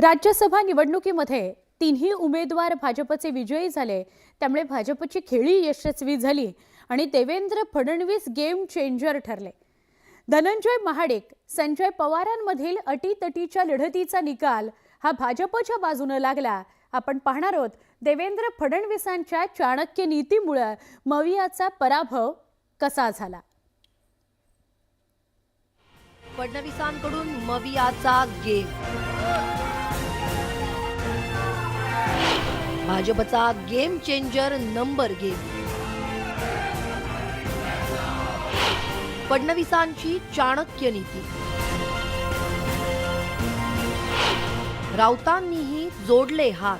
राज्यसभा निवडणुकीमध्ये तिन्ही उमेदवार भाजपचे विजयी झाले. त्यामुळे भाजपची खेळी यशस्वी झाली आणि देवेंद्र फडणवीस गेम चेंजर ठरले. धनंजय महाडिक संजय पवारांमधील अटीतटीच्या लढतीचा निकाल हा भाजपच्या बाजूनं लागला. आपण पाहणार आहोत देवेंद्र फडणवीसांच्या चाणक्य नीतीमुळं मवियाचा पराभव कसा झाला? फडणवीसांकडून मवियाचा गेम भाजपचा गेम चेंजर नंबर गेम फडणवीसांची चाणक्य नीती. राऊतांनीही जोडले हात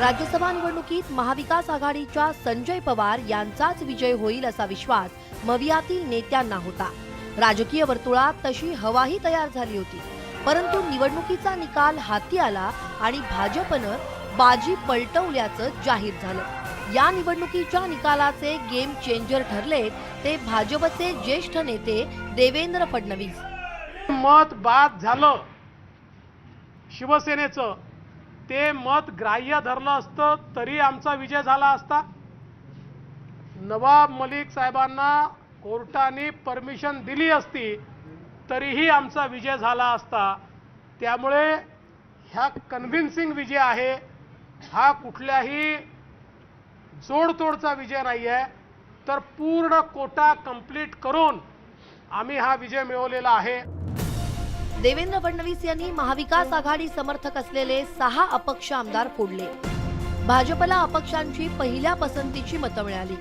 राज्यसभा निवडणुकीत महाविकास आघाडीच्या संजय पवार यांचाच विजय होईल असा विश्वास मवियातील नेत्यांना होता. राजकीय वर्तुळात तशी हवाही तयार झाली होती. परंतु निवडणुकीचा निकाल हाती आला आणि भाजपनं बाजी पलटवल्याचं जाहीर झालं. या निवडणुकीच्या निकालाचे गेम चेंजर ठरले ते भाजपचे ज्येष्ठ नेते देवेंद्र फडणवीस. मत बाद झालं. शिवसेनेचं ते मत ग्राह्य धरलं असतं तरी आमचा विजय झाला असता. नवाब मलिक साहेबांना कोर्टाने परमिशन दिली असती तरीही आमचा विजय झाला असता. त्यामुळे ह्या कन्व्हिन्सिंग विजय आहे. हा कुठल्याही जोडतोडचा विजय नाही आहे तर पूर्ण कोटा कंप्लीट करून आम्ही हा विजय मिळवलेला आहे. देवेंद्र फडणवीस यांनी महाविकास आघाडी समर्थक असलेले सहा अपक्ष आमदार फोडले. भाजपला अपक्षांची पहिल्या पसंतीची मतं मिळाली.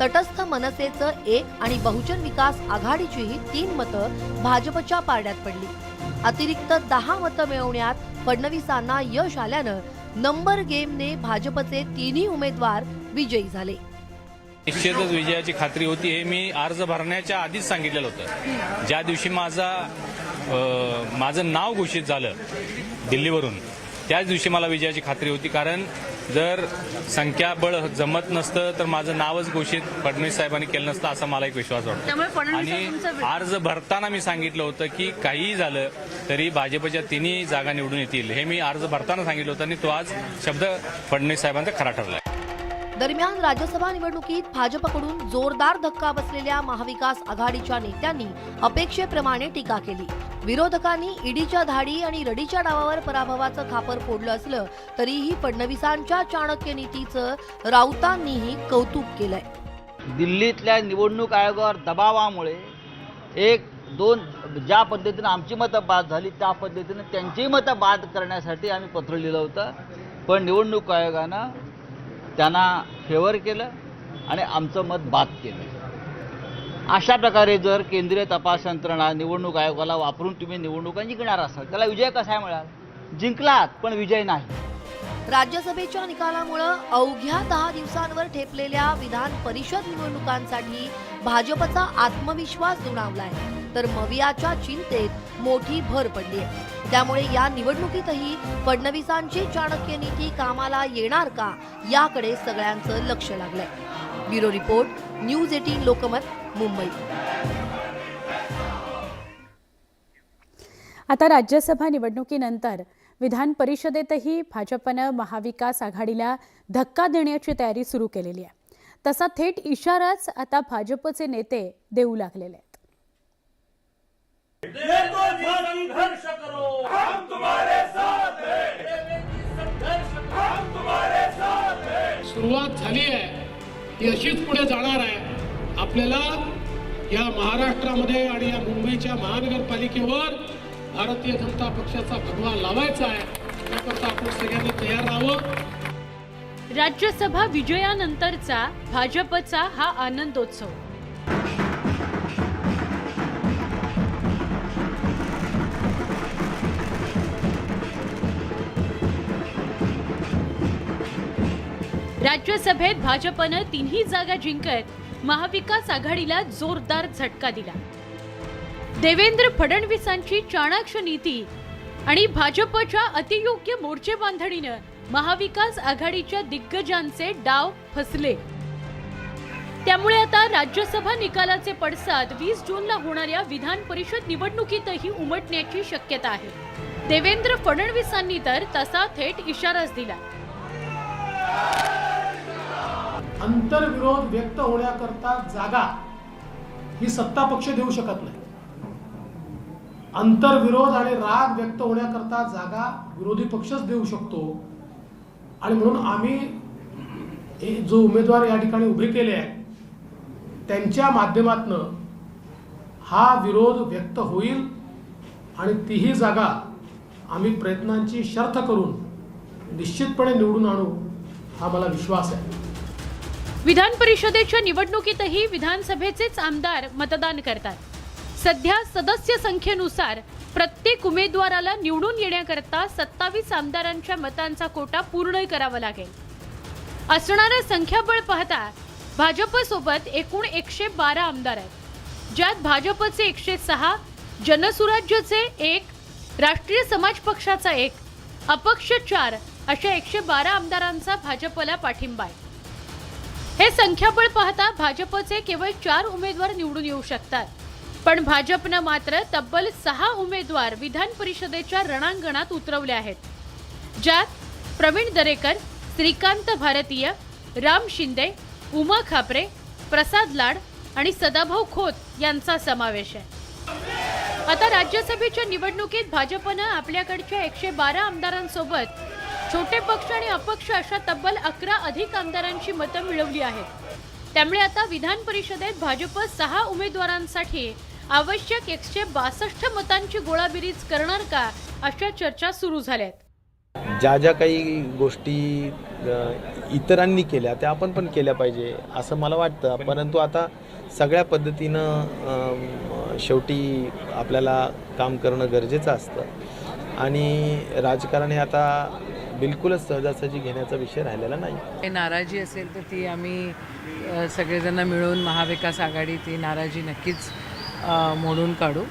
तटस्थ मनसेचं एक आणि बहुजन विकास आघाडीचीही तीन मतं भाजपच्या पारड्यात पडली. अतिरिक्त दहा मतं मिळवण्यात फडणवीसांना यश आल्यानं नंबर गेमने भाजपचे तिन्ही उमेदवार विजयी झाले. निश्चितच विजयाची खात्री होती हे मी अर्ज भरण्याच्या आधीच सांगितलेलं होतं. ज्या दिवशी माझा माझं नाव घोषित झालं दिल्लीवरून त्याच दिवशी मला विजयाची खात्री होती कारण जर संख्याबळ जमत नसतं तर माझं नावच घोषित फडणवीस साहेबांनी केलं नसतं असा मला एक विश्वास वाटतो. आणि अर्ज भरताना मी सांगितलं होतं की काहीही झालं तरी भाजपच्या तिन्ही जागा निवडून येतील. हे मी अर्ज भरताना सांगितलं होतं आणि तो आज शब्द फडणवीस साहेबांचा खरा ठरला दरम्यान राज्यसभा निवडणुकीत भाजपकडून जोरदार धक्का बसलेल्या महाविकास आघाडीच्या नेत्यांनी अपेक्षेप्रमाणे टीका केली. विरोधकांनी ईडीच्या धाडी आणि रडीच्या डावावर पराभवाचं खापर फोडलं असलं तरीही फडणवीसांच्या चाणक्य नीतीचं राऊतांनीही कौतुक केलंय. दिल्लीतल्या निवडणूक आयोगावर दबावामुळे एक दोन ज्या पद्धतीनं आमची मतं बाद झाली त्या पद्धतीनं त्यांचीही मतं बाद करण्यासाठी आम्ही पत्र लिहिलं होतं. पण निवडणूक आयोगानं त्यांना फेवर केलं आणि आमचं मत बाद केलं. अशा प्रकारे जर केंद्रीय तपास यंत्रणा निवडणूक आयोगाला वापरून तुम्ही निवडणुका जिंकणार असाल त्याला विजय कसा मिळाल? जिंकलात पण विजय नाही. राज्यसभेच्या निकालामुळं अवघ्या दहा दिवसांवर ठेपलेल्या विधान परिषद निवडणुकांसाठी भाजपचा आत्मविश्वास दुणावलाय. तर मवियाच्या चिंतेत मोठी भर पडली आहे त्यामुळे या निवडणुकीतही फडणवीसांची चाणक्य नीती कामाला येणार का याकडे सगळ्यांचं लक्ष लागलंय. Bureau report news eighteen Lokmat Mumbai. आता राज्यसभा निवडणुकीनंतर विधान परिषदेतही भाजपनं महाविकास आघाडीला धक्का देण्याची तयारी सुरू केलेली आहे. तसा थेट इशाराच आता भाजपचे नेते देऊ लागलेले संघर्ष करो। हम तुम्हारे साथ हैं। संघर्ष हम तुम्हारे साथ हैं। सुरुवात झाली आहे. ती अशीच पुढे जाणार आहे. आपल्याला या महाराष्ट्रामध्ये आणि या मुंबईच्या महानगरपालिकेवर भारतीय जनता पक्षाचा भगवा लावायचा आहे. त्याकरता आपण सगळ्यांनी तयार राहावं. राज्यसभा विजयानंतरचा भाजपचा हा आनंदोत्सव. राज्यसभेत भाजपनं तिन्ही जागा जिंकत महाविकास आघाडीला जोरदार झटका दिला. देवेंद्र फडणवीसांची चाणाक्ष नीती आणि भाजपच्या अतियोग्य मोर्चे बांधणीनं महाविकास आघाडीच्या दिग्गजांचे डाव फसले. त्यामुळे आता राज्यसभा निकालाचे पडसाद वीस जूनला होणाऱ्या विधान परिषद निवडणुकीतही उमटण्याची शक्यता आहे. देवेंद्र फडणवीसांनी तर तसा थेट इशाराच दिला. आंतरविरोध व्यक्त होण्याकरता जागा ही सत्ता पक्ष देऊ शकत नाही. आंतरविरोध आणि राग व्यक्त होण्याकरता जागा विरोधी पक्षच देऊ शकतो. आणि म्हणून आम्ही हे जो उमेदवार या ठिकाणी उभे केले आहेत त्यांच्या माध्यमातनं हा विरोध व्यक्त होईल आणि तीही जागा आम्ही प्रयत्नांची शर्थ करून निश्चितपणे निवडून आणू हा मला विश्वास आहे. विधान परिषदेच्या निवडणुकीतही विधानसभेचेच आमदार मतदान करतात. सध्या सदस्य संख्येनुसार प्रत्येक उमेदवाराला निवडून येण्याकरता सत्तावीस आमदारांच्या मतांचा कोटा पूर्ण करावा लागेल. असणारं संख्याबळ पाहता भाजपसोबत एकूण एकशे बारा आमदार आहेत. ज्यात भाजपचे एकशे सहा जनसुराज्यचे एक राष्ट्रीय समाज पक्षाचा एक अपक्ष चार अशा एकशे बारा आमदारांचा भाजपला पाठिंबा आहे. हे संख्याबळ पाहता भाजपचे केवळ चार उमेदवार निवडून येऊ शकतात. पण भाजपनं मात्र तब्बल सहा उमेदवार विधान परिषदेच्या रणांगणात उतरवले आहेत. ज्यात प्रवीण दरेकर श्रीकांत भारतीय राम शिंदे उमा खापरे प्रसाद लाड आणि सदाभाऊ खोत यांचा समावेश आहे. आता राज्यसभेच्या निवडणुकीत भाजपनं आपल्याकडच्या एकशे बारा आमदारांसोबत छोटे पक्ष आणि अपक्ष अशा तब्बल अकरा अधिक आमदारांची मतं मिळवली आहेत. त्यामुळे आता विधान परिषदेत भाजप सहा उमेदवारांसाठी आवश्यक एकशे बासष्ट मतांची गोळाबेरीज करणार का अशा चर्चा सुरू झाल्या आहेत ज्या ज्या काही गोष्टी इतरांनी केल्या त्या आपण पण केल्या पाहिजे असं मला वाटतं. परंतु आता सगळ्या पद्धतीनं शेवटी आपल्याला काम करणं गरजेचं असतं. आणि राजकारण हे आता बिलकुलच सहजासहजी घेण्याचा विषय राहिलेला नाही. नाराजी असेल तर ती आम्ही सगळेजण मिळून महाविकास आघाडी ती नाराजी नक्कीच मोडून काढू.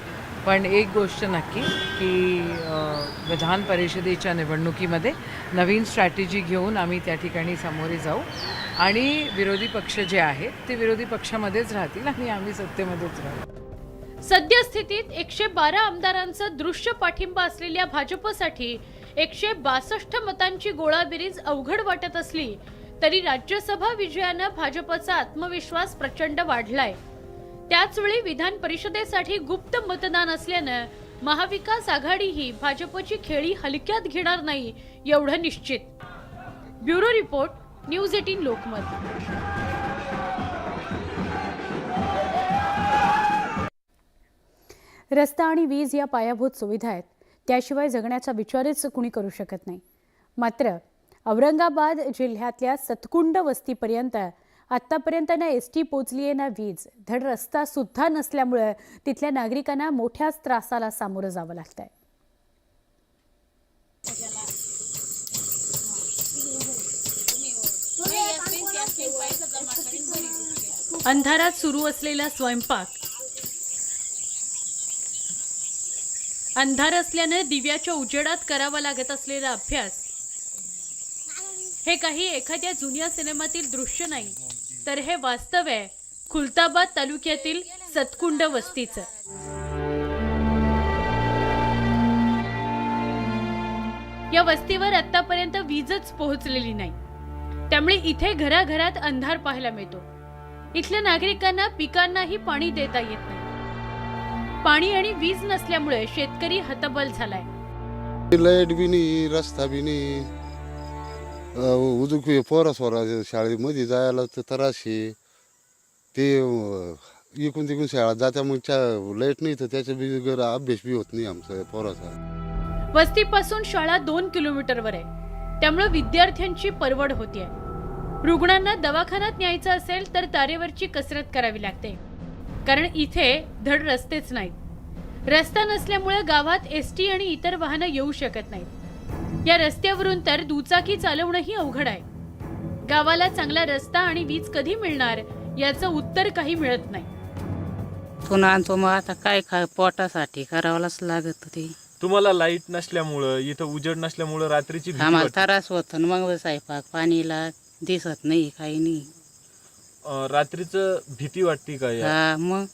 पण एक गोष्ट नक्की की विधान परिषदेच्या निवडणुकीमध्ये नवीन स्ट्रॅटेजी घेऊन आम्ही त्या ठिकाणी सामोरे जाऊ. आणि विरोधी पक्ष जे आहेत ते विरोधी पक्षामध्येच राहतील आणि आम्ही सत्तेमध्येच राहू. सद्यस्थितीत एकशे बारा आमदारांचं दृश्य पाठिंबा असलेल्या भाजपसाठी एकशे बासष्ट मतांची गोळाबेरीज अवघड वाटत असली तरी राज्यसभा विजयानं भाजपचा आत्मविश्वास प्रचंड वाढलाय. त्याचवेळी विधान परिषदेसाठी गुप्त मतदान असल्यानं महाविकास आघाडी ही भाजपची खेळी हलक्यात घेणार नाही एवढं निश्चित. Bureau report news eighteen Lokmat. रस्ता आणि वीज या पायाभूत सुविधा आहेत. त्याशिवाय जगण्याचा विचारच कुणी करू शकत नाही. मात्र औरंगाबाद जिल्ह्यातल्या सतकुंड वस्तीपर्यंत आत्तापर्यंत ना एस टी पोचली आहे ना वीज धड रस्ता सुद्धा नसल्यामुळं तिथल्या नागरिकांना मोठ्याच त्रासाला सामोरं जावं लागतंय. अंधारात सुरू असलेला स्वयंपाक अंधार असल्याने दिव्याच्या उजेडात करावा लागत असलेला अभ्यास. हे काही एखाद्या जुन्या सिनेमातील दृश्य नाही तर हे वास्तव आहे. खुलताबाद तालुक्यातील सतकुंड वस्तीचं. या वस्तीवर आतापर्यंत वीजच पोहोचलेली नाही. त्यामुळे इथे घराघरात अंधार पाहायला मिळतो. इथल्या नागरिकांना पिकांनाही पाणी देता येत नाही. पाणी आणि वीज नसल्यामुळे शेतकरी हतबल झालाय. लाइट बी नाही रस्ता बी नाही. उजूक पोरा सोरा शाळेमध्ये जायला तर त्रास आहे. ते इकून तिकून शाळा जात्या मग लाइट नाही तर त्याच्या बी गर अभ्यास बी होत नाही आमचा पोराचा. वस्तीपासून शाळा दोन किलोमीटरवर आहे. त्यामुळे विद्यार्थ्यांची परवड होतीये. रुग्णांना दवाखान्यात न्यायचं असेल तर तारेवरची कसरत करावी लागते. कारण इथे धड रस्तेच नाहीत. रस्ता नसल्यामुळे गावात एस टी आणि इतर वाहनं येऊ शकत नाहीत. या रस्त्यावरून तर दुचाकी चालवणंही अवघड आहे. गावाला चांगला रस्ता आणि वीज कधी मिळणार याचं उत्तर काही मिळत नाही. पुन्हा मग आता काय खा पोटासाठी करावंच लागत ते तुम्हाला लाइट नसल्यामुळं इथं उजेड नसल्यामुळं रात्रीची भीती आम्हाला वाटते. त्रास होतो ना मग स्वयंपाक पाणीला दिसत नाही काही नाही. अं, रात्रीचं भीती वाटते का या? हा मग?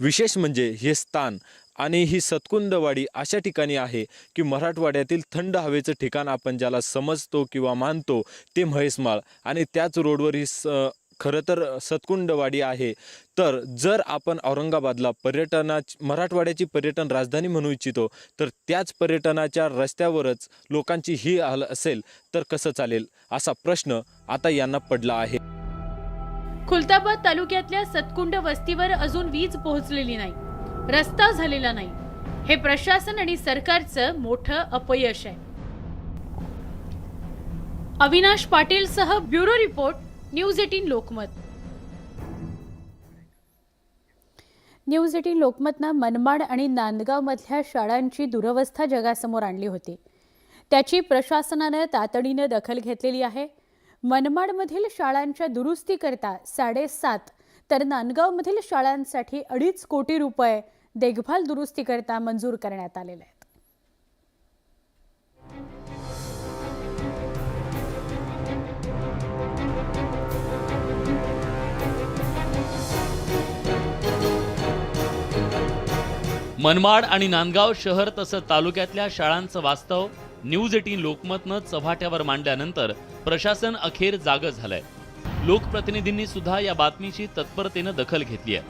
विशेष म्हणजे हे स्थान आणि ही सतकुंदवाडी अशा ठिकाणी आहे की मराठवाड्यातील थंड हवेचं ठिकाण आपण ज्याला समजतो किंवा मानतो ते म्हैसमाळ. आणि त्याच रोडवर ही स खरं तर सतकुंडवाडी आहे. तर जर आपण औरंगाबादला पर्यटनाची मराठवाड्याची पर्यटन राजधानी म्हणू इच्छितो तर त्याच पर्यटनाच्या रस्त्यावरच लोकांची ही हाल असेल तर कसं चालेल? असा प्रश्न आता यांना पडला आहे. खुलताबाद तालुक्यातल्या सतकुंड वस्तीवर अजून वीज पोहोचलेली नाही. रस्ता झालेला नाही. हे प्रशासन आणि सरकारचं मोठं अपयश आहे. अविनाश पाटील सह bureau report news eighteen Lokmat. News eighteen लोकमतनं Manmad आणि नांदगावमधल्या शाळांची दुरवस्था जगासमोर आणली होती. त्याची प्रशासनानं तातडीनं दखल घेतलेली आहे. मनमाडमधील शाळांच्या दुरुस्तीकरता साडेसात तर नांदगावमधील शाळांसाठी अडीच कोटी रुपये देखभाल दुरुस्तीकरता मंजूर करण्यात आलेले आहेत. मनमाड आणि नांदगाव शहर तसंच तालुक्यातल्या शाळांचं वास्तव न्यूज एटीन लोकमतनं चव्हाट्यावर मांडल्यानंतर प्रशासन अखेर जागं झालंय. लोकप्रतिनिधींनी सुद्धा या बातमीची तत्परतेनं दखल घेतली आहे.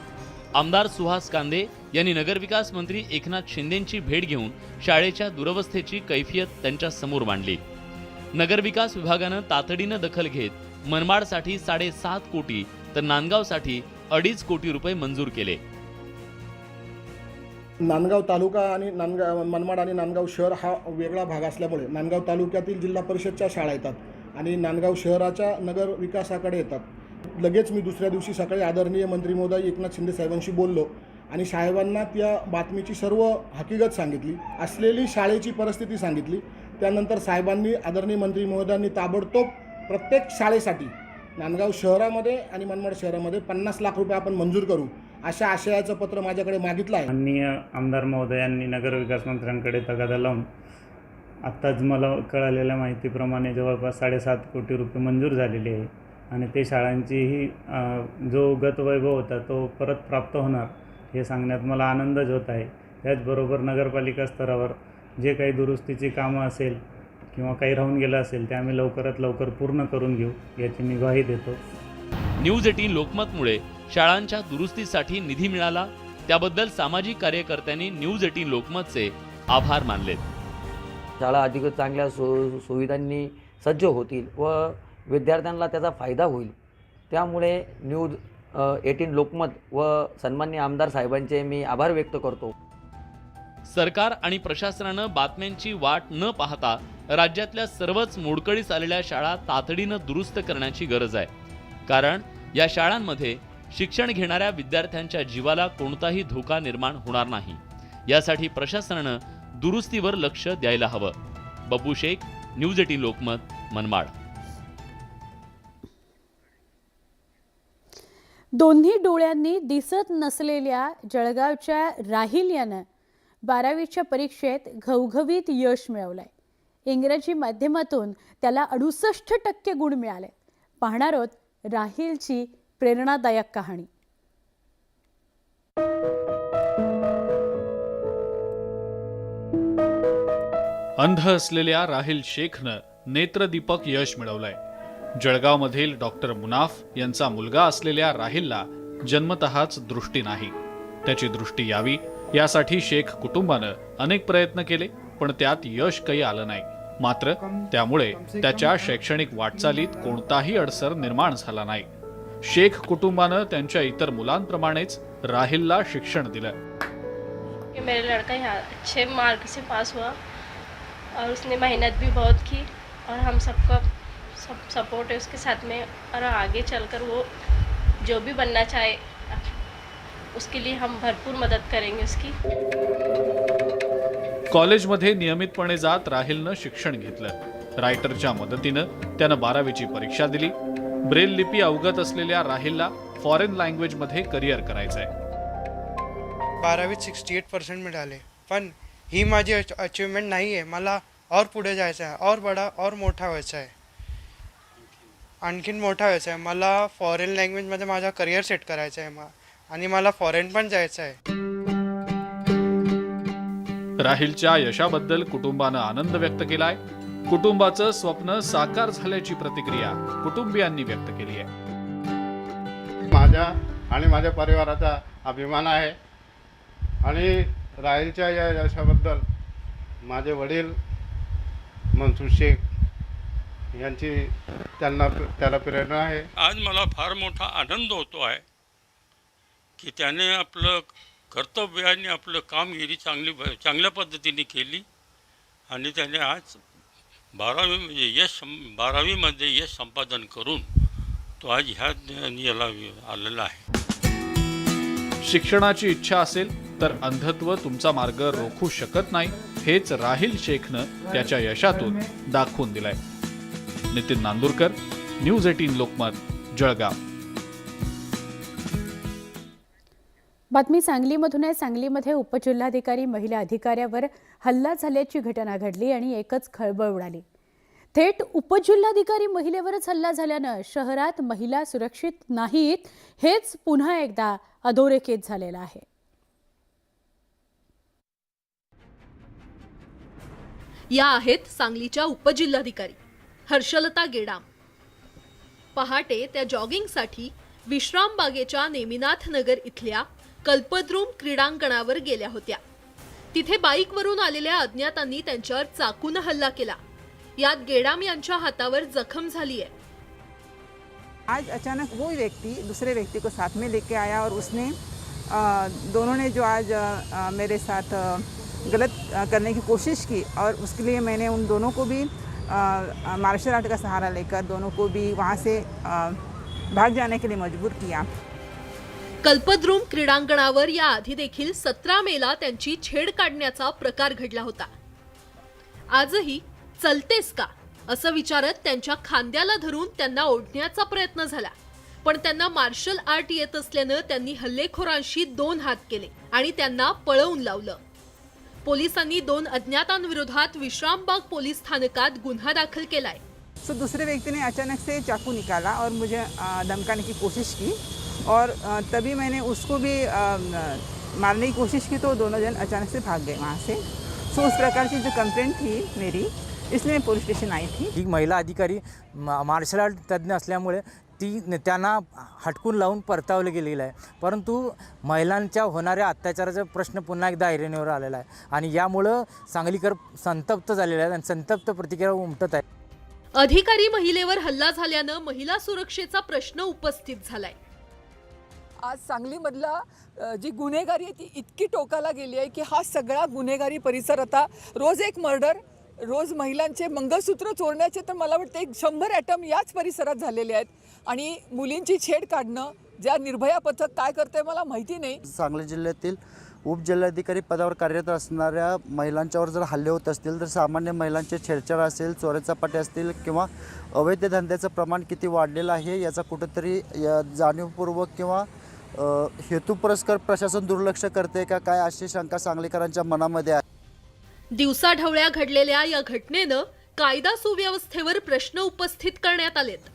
आमदार सुहास कांदे यांनी नगरविकास मंत्री एकनाथ शिंदेंची भेट घेऊन शाळेच्या दुरवस्थेची कैफियत त्यांच्यासमोर मांडली. नगरविकास विभागानं तातडीनं दखल घेत मनमाडसाठी साडेसात कोटी तर नांदगावसाठी अडीच कोटी रुपये मंजूर केले. नांदगाव तालुका आणि नांदगाव मनमाड आणि नांदगाव शहर हा वेगळा भाग असल्यामुळे नांदगाव तालुक्यातील जिल्हा परिषदच्या शाळा येतात आणि नांदगाव शहराच्या नगर विकासाकडे येतात. लगेच मी दुसऱ्या दिवशी सकाळी आदरणीय मंत्री महोदय एकनाथ शिंदे साहेबांशी बोललो आणि साहेबांना त्या बातमीची सर्व हकीकत सांगितली असलेली शाळेची परिस्थिती सांगितली. त्यानंतर साहेबांनी आदरणीय मंत्री महोदयांनी ताबडतोब प्रत्येक शाळेसाठी नांदगाव शहरामध्ये आणि मनमाड शहरामध्ये पन्नास लाख रुपये आपण मंजूर करू अशा आशयाचं पत्र माझ्याकडे मागितलं आहे माननीय आमदार महोदयांनी नगरविकास मंत्र्यांकडे तगादा लावून आत्ताच मला कळालेल्या माहितीप्रमाणे जवळपास साडेसात कोटी रुपये मंजूर झालेले आहे. आणि ते शाळांचीही जो गतवैभव होता तो परत प्राप्त होणार हे सांगण्यात मला आनंदच होत आहे. त्याचबरोबर नगरपालिका स्तरावर जे काही दुरुस्तीची कामं असेल किंवा काही राहून गेलं असेल ते आम्ही लवकरात लवकर पूर्ण करून घेऊ याची मी ग्वाही देतो. न्यूज एटीन लोकमतमुळे शाळांच्या दुरुस्तीसाठी निधी मिळाला त्याबद्दल सामाजिक कार्यकर्त्यांनी न्यूज एटीन लोकमतचे आभार मानलेत. शाळा अधिक चांगल्या सु सुविधांनी सज्ज होतील व विद्यार्थ्यांना त्याचा फायदा होईल. त्यामुळे न्यूज एटीन लोकमत व सन्मान्य आमदार साहेबांचे मी आभार व्यक्त करतो. सरकार आणि प्रशासनानं बातम्यांची वाट न पाहता राज्यातल्या सर्वच मोडकळीस आलेल्या शाळा तातडीनं दुरुस्त करण्याची गरज आहे. कारण या शाळांमध्ये शिक्षण घेणाऱ्या विद्यार्थ्यांच्या जीवाला कोणताही धोका निर्माण होणार नाही. यासाठी प्रशासनानं दुरुस्तीवर लक्ष द्यायला हवं. Babbu Shaikh news eighteen Lokmat Manmad. दोन्ही डोळ्यांनी दिसत नसलेल्या जळगावच्या राहील यानं बारावीच्या परीक्षेत घवघवीत यश मिळवलंय. इंग्रजी माध्यमातून त्याला अडुसष्ट टक्के गुण मिळाले. पाहणार आहोत राहिलची प्रेरणादायक कहाणी. अंध असलेल्या राहिल शेखनं नेत्रदीपक यश मिळवलंय. जळगावमधील डॉक्टर मुनाफ यांचा मुलगा असलेल्या राहिलला जन्मतःच दृष्टी नाही. त्याची दृष्टी यावी यासाठी शेख कुटुंबानं अनेक प्रयत्न केले पण त्यात यश काही आलं नाही. मात्र त्यामुळे त्याच्या शैक्षणिक वाटचालीत कोणताही अडसर निर्माण झाला नाही. शेख कुटुंबानं त्यांच्या इतर मुलांप्रमाणेच राहिलला शिक्षण दिलं. कि मेरा लड़का यहाँ अच्छे मार्क से पास हुआ और उसने मेहनत भी बहुत की और हम सबका सब सपोर्ट है उसके साथ में और आगे चलकर वो जो भी बनना चाहे उसके लिए हम भरपूर मदद करेंगे उसकी। कॉलेजमध्ये नियमितपणे जात राहिलनं शिक्षण घेतलं. रायटरच्या मदतीनं त्यानं बारावीची परीक्षा दिली. ब्रेल लिपी अवगत असलेल्या राहिलला फॉरेन लँग्वेजमध्ये करिअर करायचंय. बारावीत सिक्स्टी एट पर्सेंट मिळाले. पण ही माझी अचिव्हमेंट नाही आहे मला और पुढे जायचं आहे और बडा और मोठा व्हायचा आहे आणखीन मोठा व्हायचा आहे मला फॉरेन लँग्वेजमध्ये माझा करिअर सेट करायचं आहे मा. आणि मला फॉरेन पण जायचं आहे राहिलच्या यशाबद्दल कुटुंबानं आनंद व्यक्त केलाय. कुटुंबाचं स्वप्न साकार झाल्याची प्रतिक्रिया कुटुंबियांनी व्यक्त केली आहे. माझ्या आणि माझ्या परिवाराचा अभिमान आहे. आणि राहीलच्या या यशाबद्दल माझे वडील मनसूर शेख यांची त्यांना त्याला प्रेरणा आहे. आज मला फार मोठा आनंद होतो आहे की त्याने आपलं कर्तव्य आणि आपलं कामगिरी चांगली चांगल्या पद्धतीने केली आणि त्याने आज बारावी म्हणजे यश सं- बारावीमध्ये यश संपादन करून तो आज ह्या याला आलेला आहे. शिक्षणाची इच्छा असेल तर अंधत्व तुमचा मार्ग रोखू शकत नाही हेच राहिल शेखनं त्याच्या यशातून दाखवून दिलंय. Nitin Nandurkar news eighteen Lokmat Jalgaon. बातमी सांगलीमधून आहे. सांगलीमध्ये उपजिल्हाधिकारी महिला अधिकाऱ्यावर हल्ला झाल्याची घटना घडली आणि एकच खळबळ उडाली. थेट उपजिल्हाधिकारी महिलेवरच हल्ला झाल्यानं शहरात महिला सुरक्षित नाहीत हेच पुन्हा एकदा अधोरेखित झालेलं आहे. या आहेत सांगलीच्या उपजिल्हाधिकारी हर्षलता गेडाम. पहाटे त्या जॉगिंगसाठी विश्रामबागेच्या नेमिनाथ नगर इथल्या कल्पद्रुम क्रीडांगणावर गेल्या होत्या. तिथे बाईकवरून आलेल्या अज्ञातांनी त्यांच्यावर चाकून हल्ला केला. यात गेडाम यांच्या हातावर जखम झाली आहे आज अचानक वो व्यक्ति दूसरे व्यक्ति को साथ में लेके आया और उसने दोनों ने जो आज मेरे साथ गलत करने की कोशिश की और उसके लिए मैंने उन दोनों को भी मार्शल आर्ट का सहारा लेकर दोनों को भी वहाँ से भाग जाने के लिए मजबूर किया। कल्पद्रुम क्रीडांगणावर या आधी देखील सतरा मेला त्यांची छेड काढण्याचा प्रकार घडला होता. आजही चलतेस का? असं विचारत त्यांच्या खांद्याला धरून त्यांना ओढण्याचा प्रयत्न झाला. पण त्यांना मार्शल आर्ट येत असल्यानं त्यांनी हल्लेखोरांशी दोन हात केले आणि त्यांना पळवून लावलं. पोलिसांनी दोन अज्ञातांविरोधात विश्रामबाग पोलीस स्थानकात गुन्हा दाखल केलाय. सो दूसरे व्यक्ति ने अचानक से चाकू निकाला और मुझे अ, धमकाने की कोशिश की. और तभी मैंने उसको भी मारने की कोशिश की तो दोनों जन अचानक से भाग गए वहाँ से। सो उस प्रकार की जो कंप्लेंट थी मेरी इसलिए मैं पुलिस स्टेशन आई थी। ही महिला अधिकारी मार्शल आर्ट तज्ज्ञ असल्यामुळे ती त्यांना हटकून लावून परतावलं गेलेलं आहे. परंतु महिलांच्या होणाऱ्या अत्याचाराचा प्रश्न पुन्हा एकदा ऐरणीवर आलेला आहे. आणि यामुळं सांगलीकर संतप्त झालेले आहेत आणि संतप्त प्रतिक्रिया उमटत आहे. अधिकारी महिलेवर हल्ला झाल्यानं महिला सुरक्षेचा प्रश्न उपस्थित झालाय. आज सांगलीमधला जी गुन्हेगारी आहे ती इतकी टोकाला गेली आहे की हा सगळा गुन्हेगारी परिसर आता रोज एक मर्डर रोज महिलांचे मंगळसूत्र चोरण्याचे तर मला वाटतं एक शंभर ॲटम याच परिसरात झालेले आहेत. आणि मुलींची छेड काढणं ज्या निर्भया पथक काय करते मला माहिती नाही. सांगली जिल्ह्यातील उपजिल्हाधिकारी पदावर कार्यरत असणाऱ्या महिलांच्यावर जर हल्ले होत असतील तर सामान्य महिलांचे छेडछाड असेल चोऱ्याचापाटे असतील किंवा अवैध धंद्याचं प्रमाण किती वाढलेलं आहे याचा कुठंतरी जाणीवपूर्वक किंवा हेतुपुरस्कर प्रशासन दुर्लक्ष करते का? काय अशी शंका सांगलीकरांच्या मनामध्ये आहे? दिवसाढवळ्या घडलेल्या या घटनेनं कायदा सुव्यवस्थेवर प्रश्न उपस्थित करण्यात आलेत.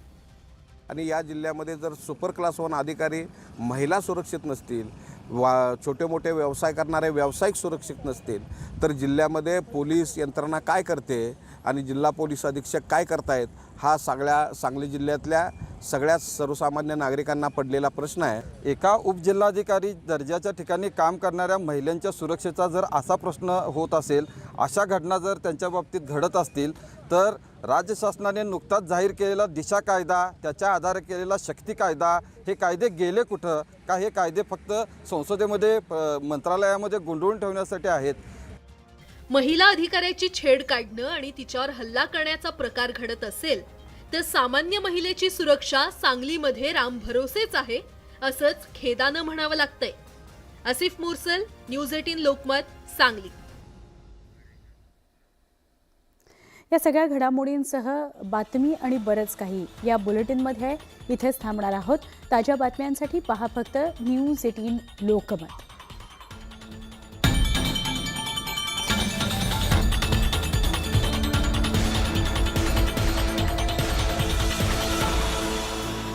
आणि या जिल्ह्यामध्ये जर सुपर क्लास वन अधिकारी महिला सुरक्षित नसतील वा छोटे मोठे व्यवसाय करणारे व्यावसायिक सुरक्षित नसतील तर जिल्ह्यामध्ये पोलीस यंत्रणा काय करते आणि जिल्हा पोलीस अधीक्षक काय करतायत हा सगळ्या सांगली जिल्ह्यातल्या सगळ्या सर्वसामान्य नागरिकांना पडलेला प्रश्न आहे. एका उपजिल्हाधिकारी दर्जाच्या ठिकाणी काम करणाऱ्या महिलांच्या सुरक्षेचा जर असा प्रश्न होत असेल अशा घटना जर त्यांच्या बाबतीत घडत असतील तर राज्य शासनाने नुकताच जाहीर केलेला दिशा कायदा त्याच्या आधारे केलेला शक्ती कायदा हे कायदे गेले कुठं? का हे कायदे फक्त संसदेमध्ये प- मंत्रालयामध्ये गुंडळून ठेवण्यासाठी आहेत? महिला अधिकाऱ्याची छेड काढणं आणि तिच्यावर हल्ला करण्याचा प्रकार घडत असेल तर सामान्य महिलेची सुरक्षा सांगलीमध्ये राम भरोसेच आहे असंच खेदानं म्हणावं लागतंय. Asif Mursal news eighteen Lokmat Sangli. या सगळ्या घडामोडींसह बातमी आणि बरंच काही या बुलेटिनमध्ये इथेच थांबणार आहोत. ताज्या बातम्यांसाठी पहा फक्त न्यूज एटीन लोकमत.